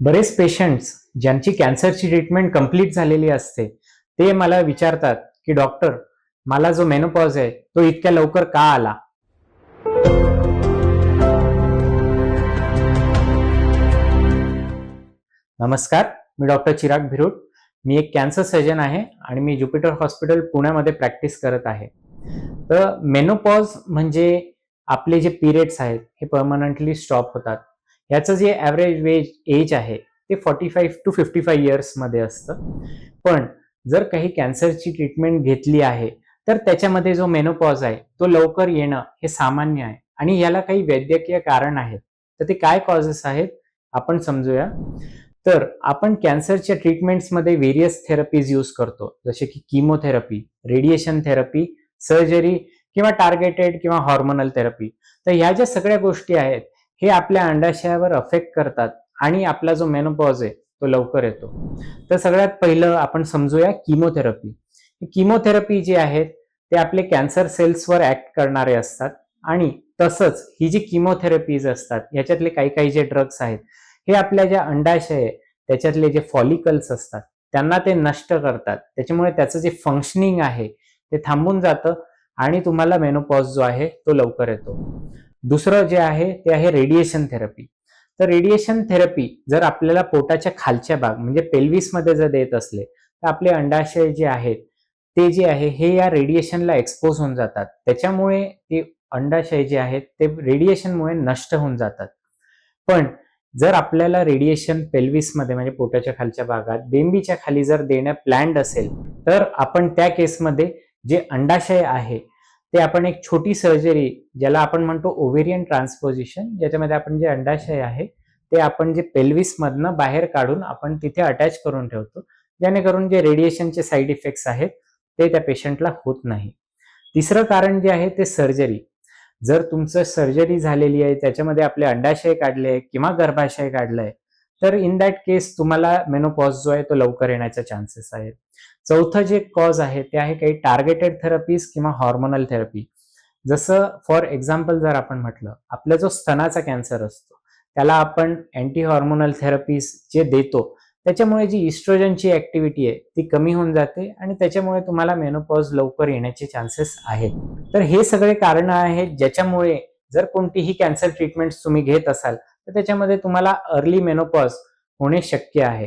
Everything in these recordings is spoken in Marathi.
बरेच पेशंट्स ज्यांची कॅन्सरची ट्रीटमेंट कंप्लीट झालेली असते ते मला विचारतात की डॉक्टर मला जो मेनोपॉज आहे तो इतक्या लवकर का आला? नमस्कार मी डॉक्टर चिराग भिरूट. मी एक कॅन्सर सर्जन आहे आणि मी ज्युपिटर हॉस्पिटल पुण्यामध्ये प्रॅक्टिस करत आहे. तर मेनोपॉज म्हणजे आपले जे पिरियड्स आहेत हे परमनंटली स्टॉप होतात. ह्याचं जे ॲव्हरेज वेज एज आहे ते forty five to fifty five इयर्समध्ये असतं. पण जर काही कॅन्सरची ट्रीटमेंट घेतली आहे तर त्याच्यामध्ये जो मेनोपॉज आहे तो लवकर येणं हे सामान्य आहे. आणि याला काही वैद्यकीय कारण आहेत. तर ते काय कॉजेस आहेत आपण समजूया. तर आपण कॅन्सरच्या ट्रीटमेंट्समध्ये व्हेरियस थेरपीज यूज करतो. जसे की किमोथेरपी रेडिएशन थेरपी सर्जरी किंवा टार्गेटेड किंवा हॉर्मोनल थेरपी तर ह्या ज्या सगळ्या गोष्टी आहेत हे आपल्या अंडाशयावर अफेक्ट करतात आणि आपला जो मेनोपॉज आहे तो लवकर येतो. तर सगळ्यात पहिलं आपण समजूया किमोथेरपी किमोथेरपी जी आहेत ते आपले कॅन्सर सेल्सवर ऍक्ट करणारे असतात आणि तसंच ही जी किमोथेरपीज असतात याच्यातले काही काही जे ड्रग्स आहेत हे आपल्या ज्या अंडाशय त्याच्यातले जे फॉलिकल्स असतात त्यांना ते नष्ट करतात. त्याच्यामुळे त्याचं जे फंक्शनिंग आहे ते थांबून जातं आणि तुम्हाला मेनोपॉज जो आहे तो लवकर येतो. दुसरं जे आहे ते आहे रेडिएशन थेरपी तर रेडिएशन थेरपी जर आपल्याला पोटाच्या खालच्या भाग म्हणजे पेल्विसमध्ये जर देत असले तर आपले अंडाशय जे आहेत ते जे आहे हे या रेडिएशनला एक्सपोज होऊन जातात. त्याच्यामुळे ते अंडाशय जे आहेत ते रेडिएशनमुळे नष्ट होऊन जातात. पण जर आपल्याला रेडिएशन पेल्विसमध्ये म्हणजे पोटाच्या खालच्या भागात बेंबीच्या खाली जर देणं प्लॅन्ड असेल तर आपण त्या केसमध्ये जे अंडाशय आहे ते आपण एक छोटी सर्जरी ज्याला आपण म्हणतो ओव्हेरियन ट्रान्सपोजिशन ज्याच्यामध्ये आपण जे अंडाशय आहे ते आपण जे पेल्विसमधनं बाहेर काढून आपण तिथे अटॅच करून ठेवतो. जेणेकरून जे रेडिएशनचे साईड इफेक्ट्स आहेत ते त्या पेशंटला होत नाही. तिसरं कारण जे आहे ते सर्जरी जर तुमचं सर्जरी झालेली आहे त्याच्यामध्ये आपले अंडाशय काढले किंवा गर्भाशय काढलंय तर इन दॅट केस तुम्हाला मेनोपॉज जो आहे तो लवकर येण्याचे चान्सेस आहेत. चौथं जे कॉज आहे ते आहे काही टार्गेटेड थेरपीज किंवा हॉर्मोनल थेरपी जसं फॉर एक्झाम्पल जर आपण म्हटलं आपला जो स्तनाचा कॅन्सर असतो त्याला आपण अँटी हॉर्मोनल थेरपीज जे देतो त्याच्यामुळे जी इस्ट्रोजनची ऍक्टिव्हिटी आहे ती कमी होऊन जाते आणि त्याच्यामुळे तुम्हाला मेनोपॉज लवकर येण्याचे चान्सेस आहेत. तर हे सगळे कारणं आहेत ज्याच्यामुळे जर कोणतीही कॅन्सर ट्रीटमेंट तुम्ही घेत असाल तर त्याच्यामध्ये तुम्हाला अर्ली मेनोपॉज होणे शक्य आहे.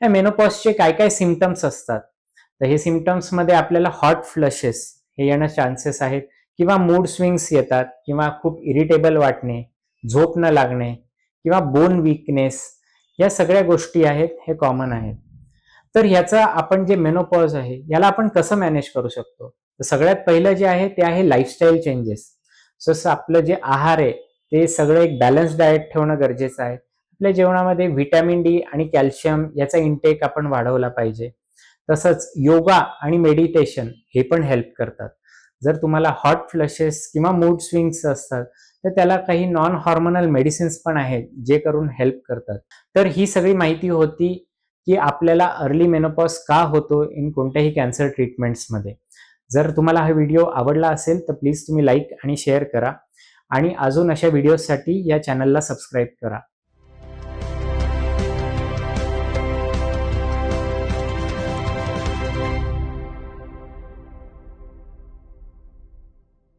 या मेनोपॉजचे काय काय सिमटम्स असतात? तर हे सिमटम्समध्ये आपल्याला हॉट फ्लशेस हे येणं चान्सेस आहेत किंवा मूड स्विंग्स येतात किंवा खूप इरिटेबल वाटणे झोप न लागणे किंवा बोन विकनेस या सगळ्या गोष्टी आहेत हे कॉमन आहेत. तर ह्याचा आपण जे मेनोपॉज आहे याला आपण कसं मॅनेज करू शकतो? तर सगळ्यात पहिलं जे आहे ते आहे लाईफस्टाईल चेंजेस जसं आपलं जे आहार आहे ते सगळं एक बॅलन्स डाएट ठेवणं गरजेचं आहे. आपल्या जेवणामध्ये व्हिटॅमिन डी आणि कॅल्शियम याचा इनटेक आपण वाढवला पाहिजे. तसंच योगा आणि मेडिटेशन हे पण हेल्प करतात. जर तुम्हाला हॉट फ्लशेस किंवा मूड स्विंग्स असतात तर त्याला काही नॉन हॉर्मोनल मेडिसिन्स पण आहेत जे करून हेल्प करतात. तर ही सगळी माहिती होती की आपल्याला अर्ली मेनोपॉज का होतो इन कोणत्याही कॅन्सर ट्रीटमेंट्समध्ये जर तुम्हाला हा व्हिडिओ आवडला असेल तर प्लीज तुम्ही लाईक आणि शेअर करा. आणि अजून अशा व्हिडिओसाठी या चॅनलला सबस्क्राईब करा.